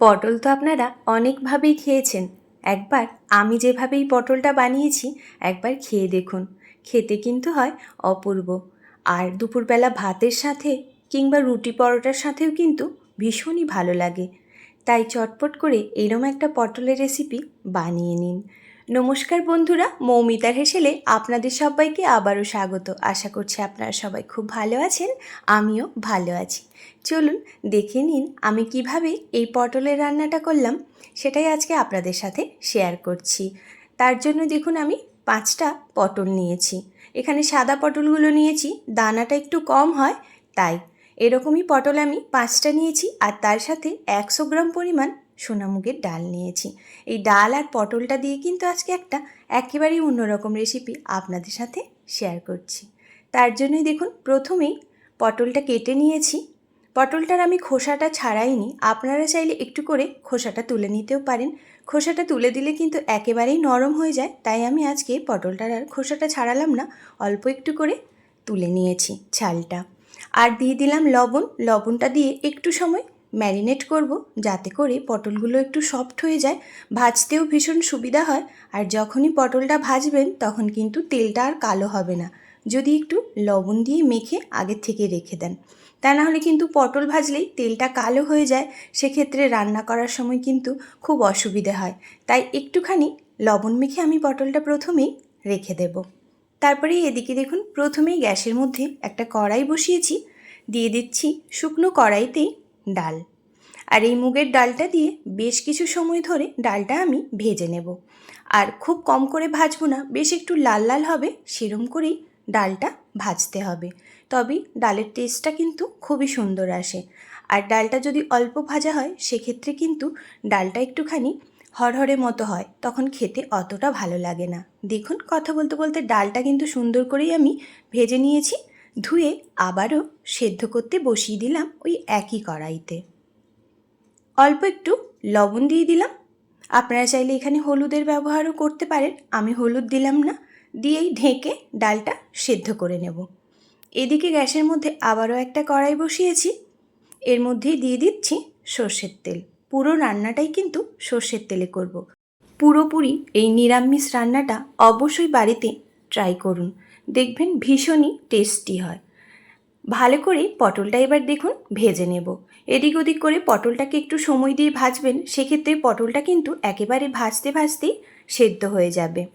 পটল তো আপনারা অনেকভাবেই খেয়েছেন। একবার আমি যেভাবেই পটলটা বানিয়েছি, একবার খেয়ে দেখুন। খেতে কিন্তু হয় অপূর্ব। আর দুপুরবেলা ভাতের সাথে কিংবা রুটি পরোটার সাথেও কিন্তু ভীষণই ভালো লাগে। তাই চটপট করে এরম একটা পটলের রেসিপি বানিয়ে নিন। নমস্কার বন্ধুরা মৌমিতার হেসেলে আপনাদের সবাইকে আবারও স্বাগত। আশা করছি আপনারা সবাই খুব ভালো আছেন, আমিও ভালো আছি। চলুন দেখে নিন আমি কীভাবে এই পটলের রান্নাটা করলাম, সেটাই আজকে আপনাদের সাথে শেয়ার করছি। তার জন্য দেখুন আমি পাঁচটা পটল নিয়েছি। এখানে সাদা পটলগুলো নিয়েছি, দানাটা একটু কম হয়, তাই। এরকমই পটল আমি পাঁচটা নিয়েছি, আর তার সাথে একশো গ্রাম পরিমাণ সোনামুগের ডাল নিয়েছি। এই ডাল আর পটলটা দিয়ে কিন্তু আজকে একটা একেবারেই অন্যরকম রেসিপি আপনাদের সাথে শেয়ার করছি। তার জন্যই দেখুন, প্রথমেই পটলটা কেটে নিয়েছি। পটলটার আমি খোসাটা ছাড়াইনি। আপনারা চাইলে একটু করে খোসাটা তুলে নিতেও পারেন। খোসাটা তুলে দিলে কিন্তু একেবারেই নরম হয়ে যায়। তাই আমি আজকে পটলটার আর খোসাটা ছাড়ালাম না, অল্প একটু করে তুলে নিয়েছি ছালটা আর দিয়ে দিলাম লবণ। লবণটা দিয়ে একটু সময় ম্যারিনেট করব যাতে করে পটলগুলো একটু সফট হয়ে যায়। ভাজতেও ভীষণ সুবিধা হয় আর যখনই পটলটা ভাজবেন তখন কিন্তু তেলটা আর কালো হবে না। যদি একটু লবণ দিয়ে মেখে আগের থেকে রেখে দেন। তা না হলে কিন্তু পটল ভাজলেই তেলটা কালো হয়ে যায়। সেক্ষেত্রে রান্না করার সময় কিন্তু খুব অসুবিধে হয়। তাই একটুখানি লবণ মেখে আমি পটলটা প্রথমেই রেখে দেব। তারপরে এদিকে দেখুন, প্রথমেই গ্যাসের মধ্যে একটা কড়াই বসিয়েছি। দিয়ে দিচ্ছি শুকনো কড়াইতেই ডাল। আর এই মুগের ডালটা দিয়ে বেশ কিছু সময় ধরে ডালটা আমি ভেজে নেব। আর খুব কম করে ভাজবো না, বেশ একটু লাল লাল হবে, সেরম করেই ডালটা ভাজতে হবে। তবেই ডালের টেস্টটা কিন্তু খুবই সুন্দর আসে। আর ডালটা যদি অল্প ভাজা হয়, সেক্ষেত্রে কিন্তু ডালটা একটুখানি হরহরে মতো হয়, তখন খেতে অতটা ভালো লাগে না। দেখুন, কথা বলতে বলতে ডালটা কিন্তু সুন্দর করেই আমি ভেজে নিয়েছি। ধুয়ে আবারও সেদ্ধ করতে বসিয়ে দিলাম ওই একই কড়াইতে। অল্প একটু লবণ দিয়ে দিলাম। আপনারা চাইলে এখানে হলুদের ব্যবহারও করতে পারেন। আমি হলুদ দিলাম না, দিয়েই ঢেকে ডালটা সেদ্ধ করে নেব। এদিকে গ্যাসের মধ্যে আবারও একটা কড়াই বসিয়েছি। এর মধ্যেই দিয়ে দিচ্ছি সর্ষের তেল। পুরো রান্নাটাই কিন্তু সর্ষের তেলে করব। পুরোপুরি এই নিরামিষ রান্নাটা অবশ্যই বাড়িতে ট্রাই করুন। দেখবেন ভীষণই টেস্টি হয়। ভালো করে পটলটা এবার দেখুন ভেজে নেব। এদিক ওদিক করে পটলটাকে একটু সময় দিয়ে ভাজবেন, সেক্ষেত্রে পটলটা কিন্তু একেবারে ভাজতে ভাজতেই সেদ্ধ হয়ে যাবে।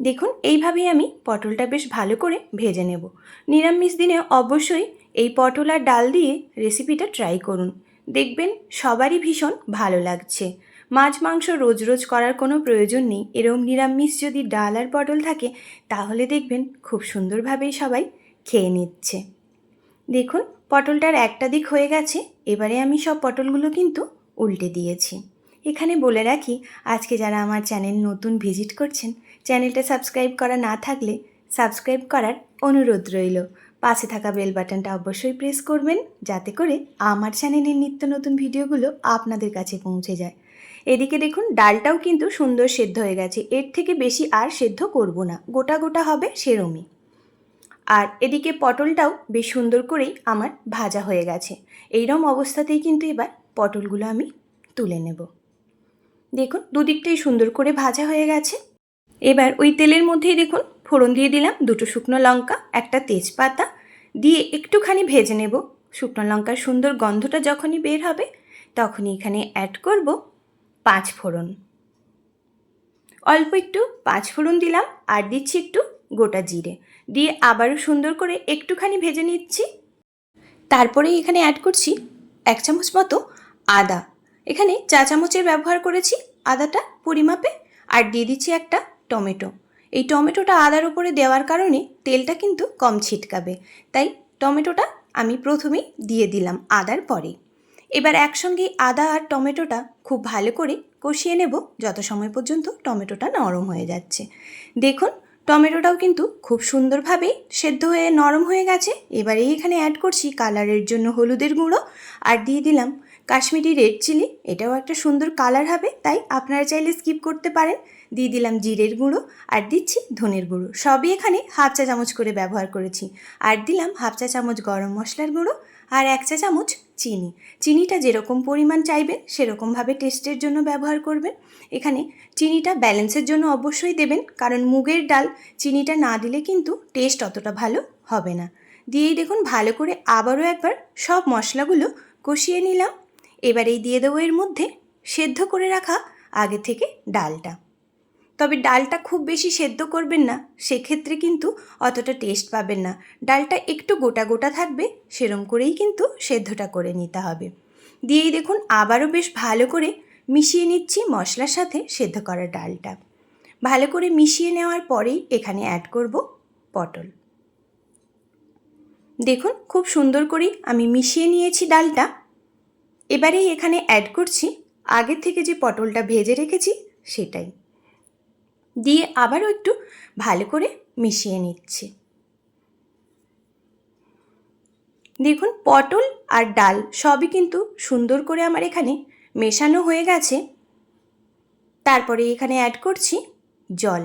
দেখুন এইভাবেই আমি পটলটা বেশ ভালো করে ভেজে নেব। নিরামিষ দিনে অবশ্যই এই পটল আর ডাল দিয়ে রেসিপিটা ট্রাই করুন। দেখবেন সবারই ভীষণ ভালো লাগছে। মাছ, মাংস রোজ রোজ করার কোনো প্রয়োজন নেই। এরকম নিরামিষ যদি ডাল আর পটল থাকে, তাহলে দেখবেন খুব সুন্দরভাবেই সবাই খেয়ে নিচ্ছে। দেখুন, পটলটার একটা দিক হয়ে গেছে, এবারে আমি সব পটলগুলো কিন্তু উল্টে দিয়েছি। এখানে বলে রাখি, আজকে যারা আমার চ্যানেল নতুন ভিজিট করছেন, চ্যানেলটা সাবস্ক্রাইব করা না থাকলে সাবস্ক্রাইব করার অনুরোধ রইল। পাশে থাকা বেল বাটনটা অবশ্যই প্রেস করবেন, যাতে করে আমার চ্যানেলের নিত্য নতুন ভিডিওগুলো আপনাদের কাছে পৌঁছে যায়। এদিকে দেখুন, ডালটাও কিন্তু সুন্দর সেদ্ধ হয়ে গেছে। এর থেকে বেশি আর সেদ্ধ করব না। গোটা গোটা হবে সেরমই। আর এদিকে পটলটাও বেশ সুন্দর করেই আমার ভাজা হয়ে গেছে। এইরম অবস্থাতেই কিন্তু এবার পটলগুলো আমি তুলে নেব। দেখুন, দুদিকটাই সুন্দর করে ভাজা হয়ে গেছে। এবার ওই তেলের মধ্যেই দেখুন, ফোড়ন দিয়ে দিলাম দুটো শুকনো লঙ্কা, একটা তেজপাতা। দিয়ে একটুখানি ভেজে নেব। শুকনো লঙ্কার সুন্দর গন্ধটা যখনই বের হবে, তখনই এখানে অ্যাড করব পাঁচ ফোড়ন। অল্প একটু পাঁচ ফোড়ন দিলাম আর দিচ্ছি একটু গোটা জিরে। দিয়ে আবারও সুন্দর করে একটুখানি ভেজে নিচ্ছি। তারপরে এখানে অ্যাড করছি এক চামচ মতো আদা। এখানে চা চামচের ব্যবহার করেছি আদাটা পরিমাপে আর দিয়ে দিচ্ছি একটা টমেটো। এই টমেটোটা আদার উপরে দেওয়ার কারণে তেলটা কিন্তু কম ছিটকাবে। তাই টমেটোটা আমি প্রথমেই দিয়ে দিলাম আদার পরে। এবার একসঙ্গে আদা আর টমেটোটা খুব ভালো করে কষিয়ে নেব, যত সময় পর্যন্ত টমেটোটা নরম হয়ে যাচ্ছে। দেখুন, টমেটোটাও কিন্তু খুব সুন্দরভাবেই সেদ্ধ হয়ে নরম হয়ে গেছে। এবারে এখানে অ্যাড করছি কালারের জন্য হলুদের গুঁড়ো আর দিয়ে দিলাম কাশ্মীরি রেড চিলি এটাও একটা সুন্দর কালার হবে, তাই আপনারা চাইলে স্কিপ করতে পারেন। দিয়ে দিলাম জিরের গুঁড়ো আর দিচ্ছি ধনের গুঁড়ো। সবই এখানে হাফ চা চামচ করে ব্যবহার করেছি। আর দিলাম হাফ চা চামচ গরম মশলার গুঁড়ো আর এক চা চামচ চিনি। চিনিটা যেরকম পরিমাণ চাইবেন, সেরকমভাবে টেস্টের জন্য ব্যবহার করবেন। এখানে চিনিটা ব্যালেন্সের জন্য অবশ্যই দেবেন, কারণ মুগের ডাল চিনিটা না দিলে কিন্তু টেস্ট অতটা ভালো হবে না। দিয়েই দেখুন, ভালো করে আবারও একবার সব মশলাগুলো কষিয়ে নিলাম। এবারেই দিয়ে দেবো এর মধ্যে সেদ্ধ করে রাখা আগে থেকে ডালটা। তবে ডালটা খুব বেশি সেদ্ধ করবেন না, সেক্ষেত্রে কিন্তু অতটা টেস্ট পাবেন না। ডালটা একটু গোটা গোটা থাকবে, সেরম করেই কিন্তু সেদ্ধটা করে নিতে হবে। দিয়েই দেখুন আবারও বেশ ভালো করে মিশিয়ে নিচ্ছি মশলার সাথে সেদ্ধ করা ডালটা। ভালো করে মিশিয়ে নেওয়ার পরেই এখানে অ্যাড করব পটল। দেখুন খুব সুন্দর করেই আমি মিশিয়ে নিয়েছি ডালটা। এবারেই এখানে অ্যাড করছি আগের থেকে যে পটলটা ভেজে রেখেছি, সেটাই। দিয়ে আবারও একটু ভালো করে মিশিয়ে নিচ্ছি। দেখুন, পটল আর ডাল সবই কিন্তু সুন্দর করে আমার এখানে মেশানো হয়ে গেছে। তারপরে এখানে অ্যাড করছি জল।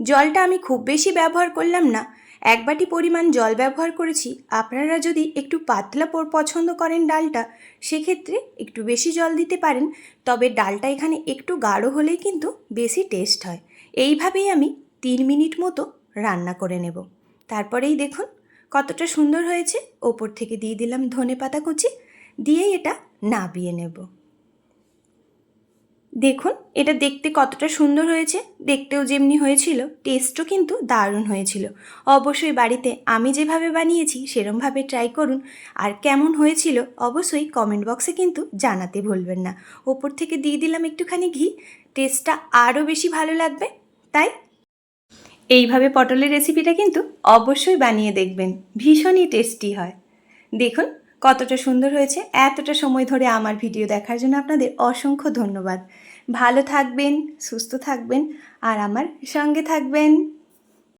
জলটা আমি খুব বেশি ব্যবহার করলাম না। এক বাটি পরিমাণ জল ব্যবহার করেছি। আপনারা যদি একটু পাতলা পছন্দ করেন ডালটা, সেক্ষেত্রে একটু বেশি জল দিতে পারেন। তবে ডালটা এখানে একটু গাঢ় হলেই কিন্তু বেশি টেস্ট হয়। এইভাবেই আমি তিন মিনিট মতো রান্না করে নেব। তারপরেই দেখুন কতটা সুন্দর হয়েছে। ওপর থেকে দিয়ে দিলাম ধনে পাতা কুচি, দিয়েই এটা নাবিয়ে নেব। দেখুন, এটা দেখতে কতটা সুন্দর হয়েছে। দেখতেও যেমনি হয়েছিল, টেস্টও কিন্তু দারুণ হয়েছিল। অবশ্যই বাড়িতে আমি যেভাবে বানিয়েছি, সেরমভাবে ট্রাই করুন। আর কেমন হয়েছিল, অবশ্যই কমেন্ট বক্সে কিন্তু জানাতে ভুলবেন না। ওপর থেকে দিয়ে দিলাম একটুখানি ঘি। টেস্টটা আরও বেশি ভালো লাগবে। তাই? এইভাবে পটলের রেসিপিটা কিন্তু অবশ্যই বানিয়ে দেখবেন। ভীষণই টেস্টি হয়। দেখুন, কতটা সুন্দর হয়েছে। এতটা সময় ধরে আমার ভিডিও দেখার জন্য আপনাদের অসংখ্য ধন্যবাদ। ভালো থাকবেন, সুস্থ থাকবেন, আর আমার সঙ্গে থাকবেন।